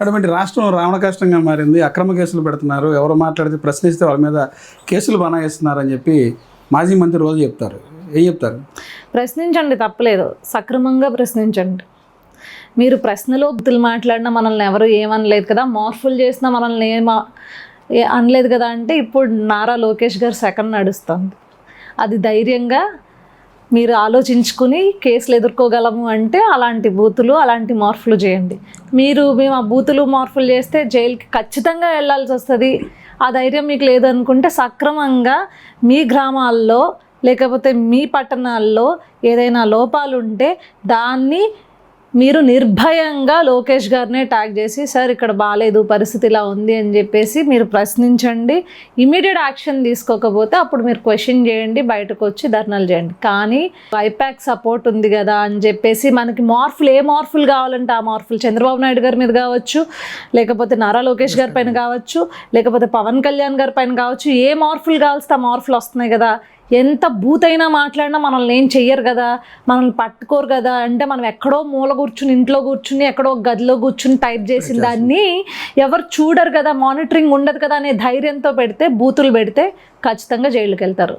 అటువంటి రాష్ట్రం రావణ కష్టంగా మారింది అక్రమ కేసులు పెడుతున్నారు ఎవరు మాట్లాడితే ప్రశ్నిస్తే వాళ్ళ మీద కేసులు బనాయిస్తున్నారని చెప్పి మాజీ మంత్రి రోజు చెప్తారు. ఏం చెప్తారు? ప్రశ్నించండి తప్పలేదు. సక్రమంగా ప్రశ్నించండి. మీరు ప్రశ్నలో బుద్ధులు మాట్లాడినా మనల్ని ఎవరు ఏమనలేదు కదా మార్ఫుల్ చేసినా మనల్ని ఏమ అనలేదు కదా అంటే ఇప్పుడు నారా లోకేష్ గారు సెకండ్ నడుస్తుంది. అది ధైర్యంగా మీరు ఆలోచించుకుని కేసులు ఎదుర్కోగలము అంటే అలాంటి బూతులు అలాంటి మార్పులు చేయండి. మీరు మేము ఆ బూతులు మార్పులు చేస్తే జైలుకి ఖచ్చితంగా వెళ్ళాల్సి వస్తుంది. ఆ ధైర్యం మీకు లేదనుకుంటే సక్రమంగా మీ గ్రామాల్లో లేకపోతే మీ పట్టణాల్లో ఏదైనా లోపాలు ఉంటే దాన్ని మీరు నిర్భయంగా లోకేష్ గారినే ట్యాగ్ చేసి సార్ ఇక్కడ బాగాలేదు పరిస్థితి ఇలా ఉంది అని చెప్పేసి మీరు ప్రశ్నించండి. ఇమీడియట్ యాక్షన్ తీసుకోకపోతే అప్పుడు మీరు క్వశ్చన్ చేయండి బయటకు వచ్చి ధర్నాలు చేయండి. కానీ ఐపాక్ సపోర్ట్ ఉంది కదా అని చెప్పేసి మనకి మార్పులు ఏ మార్పులు కావాలంటే ఆ మార్పులు చంద్రబాబు నాయుడు గారి మీద కావచ్చు లేకపోతే నారా లోకేష్ గారి పైన కావచ్చు లేకపోతే పవన్ కళ్యాణ్ గారి పైన కావచ్చు ఏ మార్పులు కావాల్సి ఆ మార్పులు వస్తున్నాయి కదా. ఎంత బూతైనా మాట్లాడినా మనల్ని ఏం చెయ్యరు కదా? మనల్ని పట్టుకోరు కదా? అంటే మనం ఎక్కడో మూల కూర్చుని ఇంట్లో కూర్చుని ఎక్కడో గదిలో కూర్చుని టైప్ చేసిన దాన్ని ఎవరు చూడరు కదా? మానిటరింగ్ ఉండదు కదా? అనే ధైర్యంతో పెడితే బూతులు పెడితే ఖచ్చితంగా జైలుకి వెళ్తారు